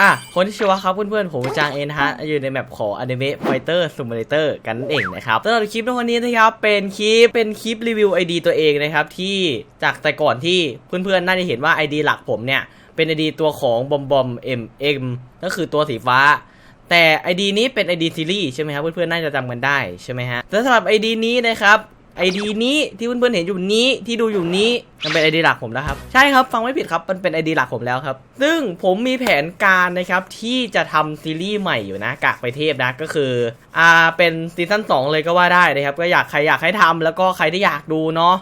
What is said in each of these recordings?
อะ คนที่ชื่อว่าครับเพื่อนๆ ผมจางเองนฮะ อยู่ในแมปของ Anime Fighter Simulator กันนั่นเองนะครับสำหรับคลิปในวันนี้นะครับ เป็นคลิป เป็นคลิปรีวิว ID ตัวเองนะครับ ที่จากแต่ก่อนที่เพื่อนๆ น่าจะเห็นว่า ID หลักผมเนี่ย เป็น ID ตัวของบอมบอม M M ก็คือตัวสีฟ้า แต่ ID นี้เป็น ID ซีรีส์ใช่ไหมครับเพื่อนๆ น่าจะจำกันได้ใช่ไหมฮะสำหรับ ID นี้นะครับ ไอดีนี้ที่เพื่อนๆเห็นอยู่นี้ที่ดูอยู่นี้มันเป็นไอดีหลักผมแล้วครับใช่ครับฟังไม่ผิดครับมันเป็นไอดีหลักผมแล้วครับ ซึ่งผมมีแผนการนะครับที่จะทำซีรีส์ใหม่อยู่นะกากไปเทพนะก็คืออ่าเป็นซีซั่น2เลยก็ว่าได้นะครับก็อยากใครอยากให้ทำแล้วก็ใครที่อยากดูเนาะ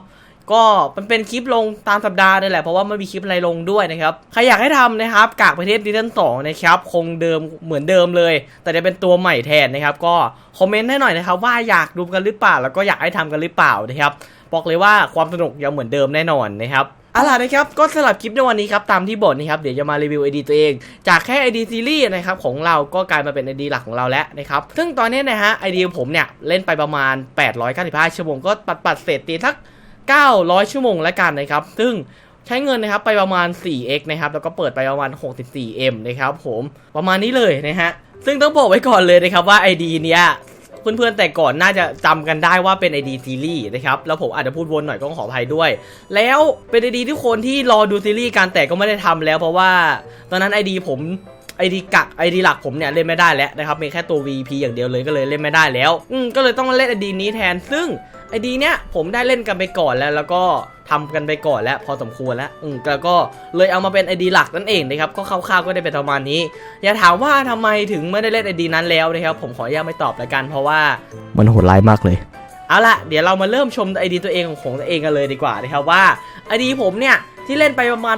ก็มันเป็นคลิปลงตามสัปดาห์นี่แหละเพราะว่าไม่มีคลิปอะไรลงด้วยนะครับ ใครอยากให้ทำนะครับกากประเทศซีซั่นสองนะครับ คงเดิมเหมือนเดิมเลย แต่จะเป็นตัวใหม่แทนนะครับ ก็คอมเมนต์ให้หน่อยนะครับ ว่าอยากดูกันหรือเปล่า แล้วก็อยากให้ทำกันหรือเปล่านะครับ บอกเลยว่าความสนุกยังเหมือนเดิมแน่นอนนะครับเอาล่ะนะครับก็สำหรับคลิปในวันนี้ครับตามที่บอกนะครับเดี๋ยวจะมารีวิว ID ตัวเอง จากแค่ ID ซีรีส์นะครับของเราก็กลายมาเป็น ID หลักของเราแล้วนะครับซึ่งตอนนี้นะฮะ ID ผมเนี่ยเล่นไปประมาณ 895 ชั่วโมงก็ปัดปัดเศษตีทัก 900 ชั่วโมงแล้วกันนะครับ ซึ่งใช้เงินนะครับไปประมาณ 4x นะครับ แล้วก็เปิดไปประมาณ 64m นะครับผมประมาณนี้เลยนะฮะ ซึ่งต้องบอกไว้ก่อนเลยนะครับว่า ID เนี้ยเพื่อนๆแต่ก่อนน่าจะจำกันได้ว่าเป็น ID ซีรีส์นะครับ แล้วผมอาจจะพูดวนหน่อยก็ขออภัยด้วย แล้วเป็น ID ที่คนที่รอดูซีรีส์กันแต่ก็ไม่ได้ทำแล้วเพราะว่า ตอนนั้น ID ผม ID กัก ID หลักผมเนี่ยเล่นไม่ได้แล้วนะครับมีแค่ตัว VP อย่างเดียวเลยก็เลยเล่นไม่ได้แล้วอืมก็เลยต้องมาเล่น ID นี้แทน ซึ่ง ID เนี้ยผมได้เล่นกันไปก่อนแล้ว แล้วก็ทำกันไปก่อนแล้วพอสมควรแล้วอืมแล้วก็เลยเอามาเป็น ID หลักนั่นเองนะครับก็คร่าวๆก็ได้เป็นประมาณนี้ อย่าถามว่าทำไมถึงไม่ได้เล่น ID นั้นแล้วนะครับผมขออนุญาตไม่ตอบแล้วกันเพราะว่ามันโหดร้ายมากเลยเอาล่ะเดี๋ยวเรามาเริ่มชม ID ตัวเองของของตัวเองกันเลยดีกว่านะครับว่า ID ผมเนี่ยที่เล่นไปประมาณ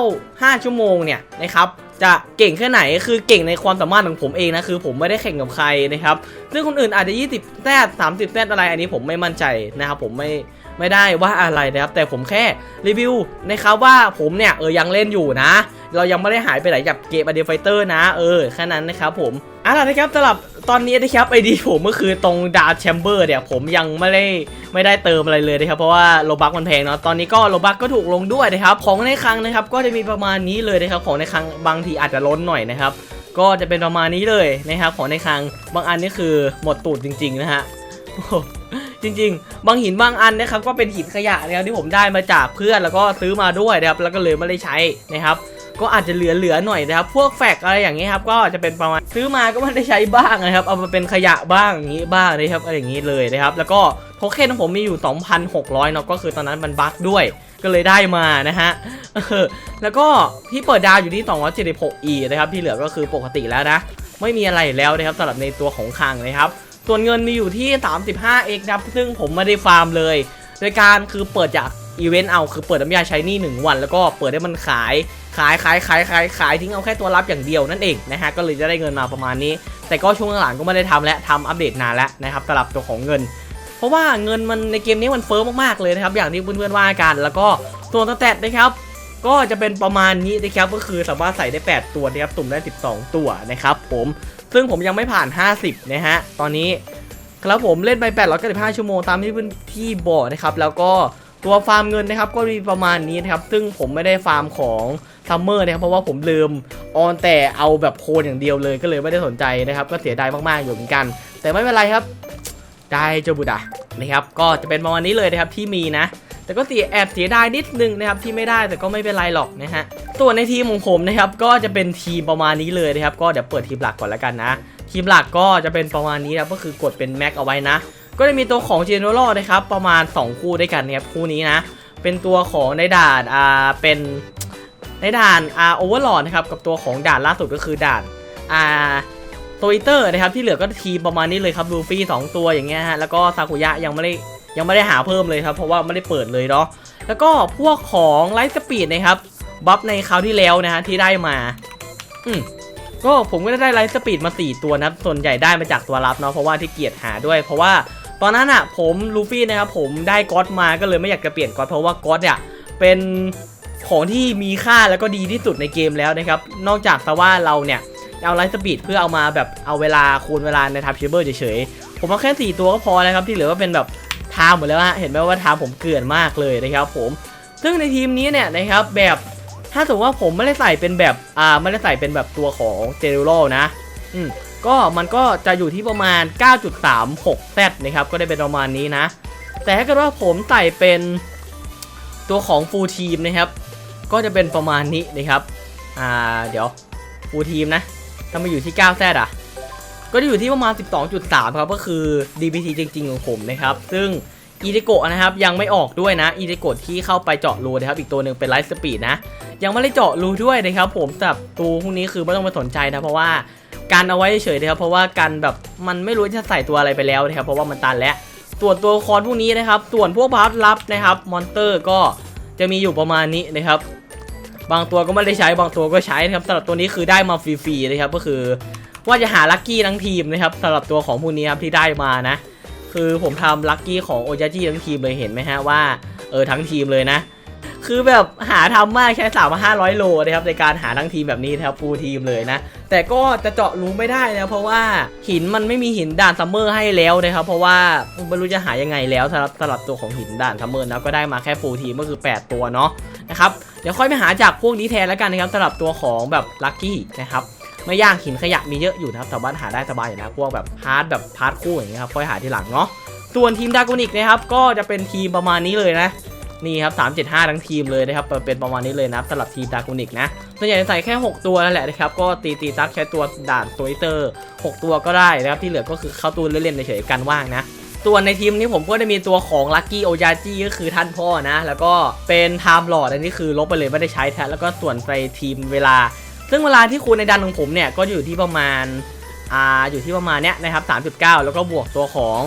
895ชั่วโมงเนี่ยนะครับ จะเก่งแค่ไหนคือเก่งในความสามารถของผมเองนะคือผมไม่ได้แข่งกับใครนะครับซึ่งคนอื่นอาจจะ 20แต้30แต้อะไรอันนี้ผมไม่มั่นใจนะครับผมไม่ไม่ได้ว่าอะไรนะครับแต่ผมแค่รีวิวนะครับว่าผมเนี่ยเออยังเล่นอยู่นะ เรายังไม่ได้หายไปไหนจากเกมอเดฟไฟเตอร์นะ เออแค่นั้นนะครับผมอะนะครับสำหรับ ตอนนี้นะครับไอดีผมก็คือตรงดาร์แชมเบอร์เนี่ยผมยังไม่ได้ไม่ได้เติมอะไรเลยนะครับเพราะว่าโลบักมันแพงเนาะตอนนี้ก็โลบักก็ถูกลงด้วยนะครับของในคลังนะครับก็จะมีประมาณนี้เลยนะครับของในคลังบางทีอาจจะล้นหน่อยนะครับก็จะเป็นประมาณนี้เลยนะครับของในคลังบางอันนี่คือหมดตูดจริงๆนะฮะ จริง ๆ บางหินบางอันนะครับก็เป็นหินขยะนะครับที่ผมได้มาจากเพื่อนแล้วก็ซื้อมาด้วยนะครับแล้วก็เลยไม่ได้ใช้นะครับก็อาจจะเหลือๆหน่อยนะครับ พวกแฟกอะไรอย่างเงี้ยครับ ก็จะเป็นประมาณซื้อมาก็ไม่ได้ใช้บ้างนะครับ เอามาเป็นขยะบ้างอย่างงี้บ้างนะครับอะไรอย่างงี้เลยนะครับ แล้วก็โทเค็นของผมมีอยู่ 2,600เนาะ ก็คือตอนนั้นมันบั๊กด้วย ก็เลยได้มานะฮะ แล้วก็ที่เปิดดาวอยู่ที่ 276e นะครับ ที่เหลือก็คือปกติแล้วนะ ไม่มีอะไรแล้วนะครับสำหรับในตัวของคังนะครับ ส่วนเงินมีอยู่ที่ 35x นะครับ ซึ่งผมไม่ได้ฟาร์มเลย โดยการคือเปิดจากอีเวนต์เอา คือเปิดน้ำยาใช้นี่1วัน แล้วก็เปิดให้มันขาย ขายขายขายขายขายทิ้งเอาแค่ตัวรับอย่างเดียวนั่นเองนะฮะ ก็เลยจะได้เงินมาประมาณนี้ แต่ก็ช่วงหลังก็ไม่ได้ทำและทำอัปเดตนานแล้วนะครับสำหรับตัวของเงิน เพราะว่าเงินมันในเกมนี้มันเฟ้อมากๆเลยนะครับ อย่างที่เพื่อนๆว่ากัน แล้วก็ตัวแตทนะครับ ก็จะเป็นประมาณนี้นะครับ ก็คือสามารถใส่ได้ 8 ตัวนะครับ ตุ่มได้ 12 ตัวนะครับผม ซึ่งผมยังไม่ผ่าน 50 นะฮะ ตอนนี้ครับผมเล่นไป895ชั่วโมงตามที่เพื่อนที่บอกนะครับ แล้วก็ตัวฟาร์มเงินนะครับก็มีประมาณนี้นะครับ ซึ่งผมไม่ได้ฟาร์มของซัมเมอร์นะครับ เพราะว่าผมลืมออนแต่เอาแบบโคนอย่างเดียวเลย ก็เลยไม่ได้สนใจนะครับ ก็เสียดายมากๆอยู่เหมือนกัน แต่ไม่เป็นไรครับ ได้เจ้าบุดานะครับก็จะเป็นประมาณนี้เลยนะครับที่มีนะ แต่ก็เสียแอบเสียดายนิดนึงนะครับที่ไม่ได้แต่ก็ไม่เป็นไรหรอกนะฮะส่วนในทีมของผมนะครับก็จะเป็นทีมประมาณนี้เลยนะครับก็เดี๋ยวเปิดทีมหลักก่อนแล้วกันนะ ทีมหลักก็จะเป็นประมาณนี้นะครับก็คือกดเป็นแม็กเอาไว้นะ ก็จะมีตัวของเจนอเรลนะครับประมาณ 2 คู่ด้วยกันนะครับคู่นี้นะเป็นตัวของในด่านอ่าเป็นในด่านอ่าโอเวอร์ลอดนะครับกับตัวของด่านล่าสุดก็คือด่านอ่า ตัวอิเตอร์นะครับที่เหลือก็ทีมประมาณนี้เลยครับลูฟี่สองตัวอย่างเงี้ยฮะแล้วก็ซากุยะยังไม่ได้ยังไม่ได้หาเพิ่มเลยครับเพราะว่าไม่ได้เปิดเลยเนาะแล้วก็พวกของไลท์สปีดนะครับบัฟในคราวที่แล้วนะฮะที่ได้มาอืมก็ผมก็ได้ไลท์สปีดมา 4 ตัวนะส่วนใหญ่ได้มาจากตัวรับเนาะเพราะว่าที่เกียจหาด้วย เพราะว่าตอนนั้นอะผมลูฟี่นะครับผมได้ก๊อตมาก็เลยไม่อยากจะเปลี่ยนก๊อตเพราะว่าก๊อตเนี่ยเป็นของที่มีค่าแล้วก็ดีที่สุดในเกมแล้วนะครับ นอกจากแต่ว่าเราเนี่ย เอาไลท์สปีดเพื่อเอามาแบบเอาเวลาคูณเวลาในทับเชเบอร์เฉยๆ ผมเอาแค่ 4 ตัวก็พอแล้วครับ ที่เหลือก็เป็นแบบทามหมดแล้วฮะเห็นไหมว่าทามผมเกลื่อนมากเลยนะครับผม ซึ่งในทีมนี้เนี่ยนะครับแบบถ้าสมมติว่าผมไม่ได้ใส่เป็นแบบอ่าไม่ได้ใส่เป็นแบบตัวของเจเนอโรนะอืมก็มันก็จะอยู่ที่ประมาณ 9.36 z นะครับก็ได้เป็นประมาณนี้นะ แต่ถ้าเกิดว่าผมใส่เป็นตัวของ full team นะครับ ก็จะเป็นประมาณนี้นะครับ อ่า เดี๋ยว full team นะ ถ้ามอยู่ที่9 z อะ ก็จะอยู่ที่ประมาณ 12.3 ครับ ก็คือ DBT จริง ๆ ของผมนะครับ ซึ่งอีเดโกะนะครับยังไม่ออกด้วยนะอีเดโกะที่เข้าไปเจาะรูนะครับ อีกตัวหนึ่งเป็นไลท์สปีดนะ ยังไม่ได้เจาะรูด้วยนะครับ ผมสำหรับตัวพวกนี้คือไม่ต้องไปสนใจนะเพราะว่าการเอาไว้เฉยๆนะครับเพราะว่าการแบบมันไม่รู้จะใส่ตัวอะไรไปแล้วนะครับเพราะว่ามันตันแล้วส่วนตัวละครพวกนี้นะครับส่วนพวกพาร์ทลับนะครับมอนเตอร์ก็จะมีอยู่ประมาณนี้นะครับ บางตัวก็ไม่ได้ใช้บางตัวก็ใช้นะครับสำหรับตัวนี้คือได้มาฟรีๆนะครับก็คือ ว่าจะหาลัคกี้ทั้งทีมนะครับสำหรับตัวของพวกนี้ครับที่ได้มานะ คือผมทำลัคกี้ของโอยาจิทั้งทีมเลยเห็นไหมฮะว่าเออทั้งทีมเลยนะ คือแบบหาทำมากแค่สามห้าร้อยโลนะครับในการหาทั้งทีมแบบนี้นะครับฟูลทีมเลยนะ แต่ก็จะเจาะรูไม่ได้นะเพราะว่าหินมันไม่มีหินด่านซัมเมอร์ให้แล้วนะครับเพราะว่าไม่รู้จะหายังไงแล้วสำหรับสำหรับตัวของหินด่านซัมเมอร์นะก็ได้มาแค่ฟูลทีมก็คือ 8 ตัวเนาะนะครับเดี๋ยวค่อยไปหาจากพวกนี้แทนแล้วกันนะครับสำหรับตัวของแบบลัคกี้นะครับไม่ยากหินขยะมีเยอะอยู่นะครับสามารถหาได้สบายอยู่นะพวกแบบพาร์ทแบบพาร์ทคู่อย่างเงี้ยครับค่อยหาทีหลังเนาะส่วนทีมดากอนิกนะครับก็จะเป็นทีมประมาณนี้เลยนะ นี่ครับ 375 ทั้งทีมเลยนะครับ เป็นประมาณนี้เลยนะสำหรับทีมดากูนิกนะส่วนใหญ่ใส่แค่ 6 ตัวนั่นแหละนะครับ ก็ตีตีซักใช้ตัวด่านตัวอิเตอร์ 6 ตัวก็ได้นะครับ ที่เหลือก็คือเข้าตัวเล่นๆเฉยๆกันว่างนะส่วนในทีมนี้ผมก็จะมีตัวของลั c กี้โอยาจิก็คือท่านพ่อนะ แล้วก็เป็นไทม์ลอดอันนี้คือลบไปเลยไม่ได้ใช้แทนแล้วก็ส่วนไปทีมเวลา ซึ่งเวลาที่คูณในดันของผมเนี่ยก็อยู่ที่ประมาณอ่าอยู่ที่ประมาณเนี้ยนะครับ 3.9 แล้วก็บวกตัวของ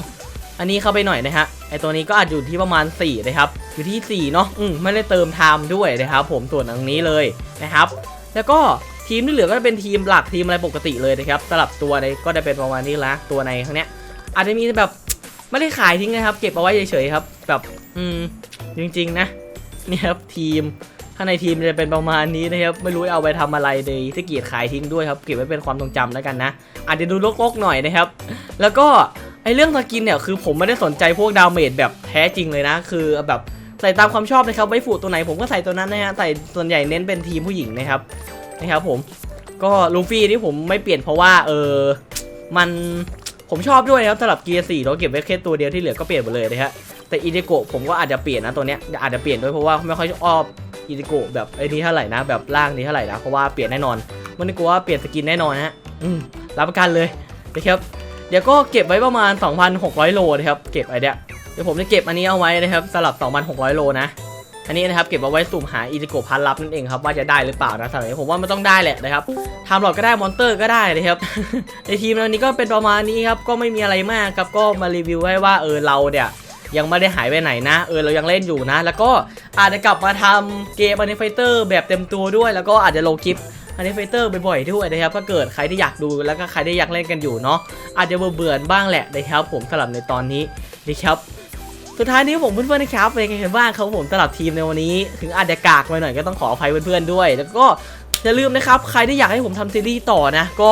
อันนี้เข้าไปหน่อยนะฮะ ไอตัวนี้ก็อาจอยู่ที่ประมาณ4นะครับอยู่ที่4เนาะอืมไม่ได้เติมไทม์ด้วยนะครับ ผมส่วนตรงนี้เลยนะครับ แล้วก็ทีมที่เหลือก็จะเป็นทีมหลักทีมอะไรปกติเลยนะครับสลับตัวในก็จะเป็นประมาณนี้ละตัวในครั้งเนี้ย อาจจะมีแบบไม่ได้ขายทิ้งนะครับ เก็บเอาไว้เฉยๆครับ แบบอืมจริง ๆ นะนี่ครับทีมข้างในทีมจะเป็นประมาณนี้นะครับ ไม่รู้เอาไปทำอะไรเลยถ้าเกียรขายทิ้งด้วยครับ เก็บไว้เป็นความทรงจำแล้วกันนะ อาจจะดูรกๆหน่อยนะครับ แล้วก็ อเรื่องสกินเนี่ยคือผมไม่ได้สนใจพวกดาเมจแบบแท้จริงเลยนะ คือแบบใส่ตามความชอบนะครับไว้ฝูตัวไหนผมก็ใส่ตัวนั้นนะฮะใส่ส่วนใหญ่เน้นเป็นทีมผู้หญิงนะครับนะครับผมก็ลูฟี่ที่ผมไม่เปลี่ยนเพราะว่าเออมันผมชอบด้วยนะครับสำหรับเกียร์สี่เราเก็บไว้แค่ตัวเดียวที่เหลือก็เปลี่ยนหมดเลยนะฮะแต่อีเดโกผมก็อาจจะเปลี่ยนนะตัวเนี้ยอาจจะเปลี่ยนด้วยเพราะว่าไม่ค่อยชอบอีเดโกแบบไอ้นี้เท่าไหร่นะแบบล่างนี้เท่าไหร่นะเพราะว่าเปลี่ยนแน่นอน มันนี่กลัวว่าเปลี่ยนสกินแน่นอนฮะอืมรับประกันเลยนะครับ เดี๋ยวก็เก็บไว้ประมาณ 2,600 โลนะครับ เก็บไอเดียเดี๋ยวผมจะเก็บอันนี้เอาไว้นะครับสำหรับ 2,600 โลนะ อันนี้นะครับเก็บเอาไว้สุ่มหาอีจิโกพันลับนั่นเองครับว่าจะได้หรือเปล่านะสำหรับผมว่ามันต้องได้แหละนะครับทำหลอดก็ได้มอนเตอร์ก็ได้นะครับ ในทีมเรานี้ก็เป็นประมาณนี้ครับก็ไม่มีอะไรมากครับก็มารีวิวให้ว่าเออเราเนี่ยยังไม่ได้หายไปไหนนะ เออเรายังเล่นอยู่นะ แล้วก็อาจจะกลับมาทำเกมอันนี้ไฟเตอร์แบบเต็มตัวด้วย แล้วก็อาจจะลงคลิป อันนี้ไฟเตอร์บ่อยๆด้วยนะครับถ้าเกิดใครที่อยากดูแล้วก็ใครที่อยากเล่นกันอยู่เนาะอาจจะเบื่อๆบ้างแหละนะครับผมสำหรับในตอนนี้นะครับสุดท้ายนี้ผมเพื่อนๆนะครับเป็นยังไงบ้างครับผมสำหรับทีมในวันนี้ ถึงอาจจะกากไปหน่อยก็ต้องขออภัยเพื่อนๆด้วย แล้วก็อย่าลืมนะครับใครที่อยากให้ผมทำซีรีส์ต่อนะ ก็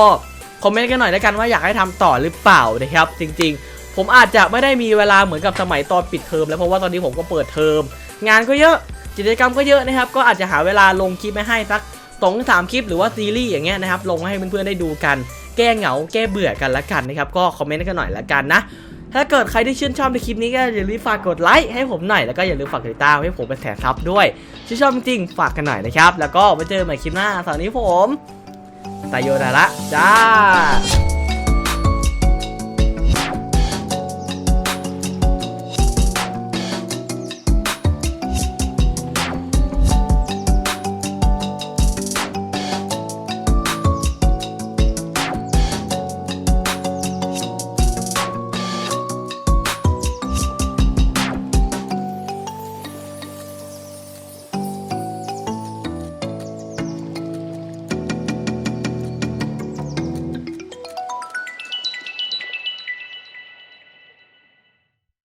คอมเมนต์กันหน่อยแล้วกันว่าอยากให้ทำต่อหรือเปล่านะครับจริง ๆ ผมอาจจะไม่ได้มีเวลาเหมือนกับสมัยตอนปิดเทอมแล้วเพราะว่าตอนนี้ผมก็เปิดเทอมงานก็เยอะกิจกรรมก็เยอะนะครับ ก็อาจจะหาเวลาลงคลิปไมาให้สัก สองสามคลิปหรือว่าซีรีส์อย่างเงี้ยนะครับลงมาให้เพื่อนๆได้ดูกัน แก้เหงาแก้เบื่อกันละกันนะครับก็คอมเมนต์กันหน่อยละกันนะถ้าเกิดใครที่ชื่นชอบในคลิปนี้ก็อย่าลืมฝากกดไลค์ให้ผมหน่อยแล้วก็อย่าลืมฝากติดตามให้ผมเป็นแสนซับด้วยชื่นชอบจริงฝากกันหน่อยนะครับแล้วก็ไปเจอกันใหม่คลิปหน้าสำหรับวันนี้ผมไตโยดาระจ้า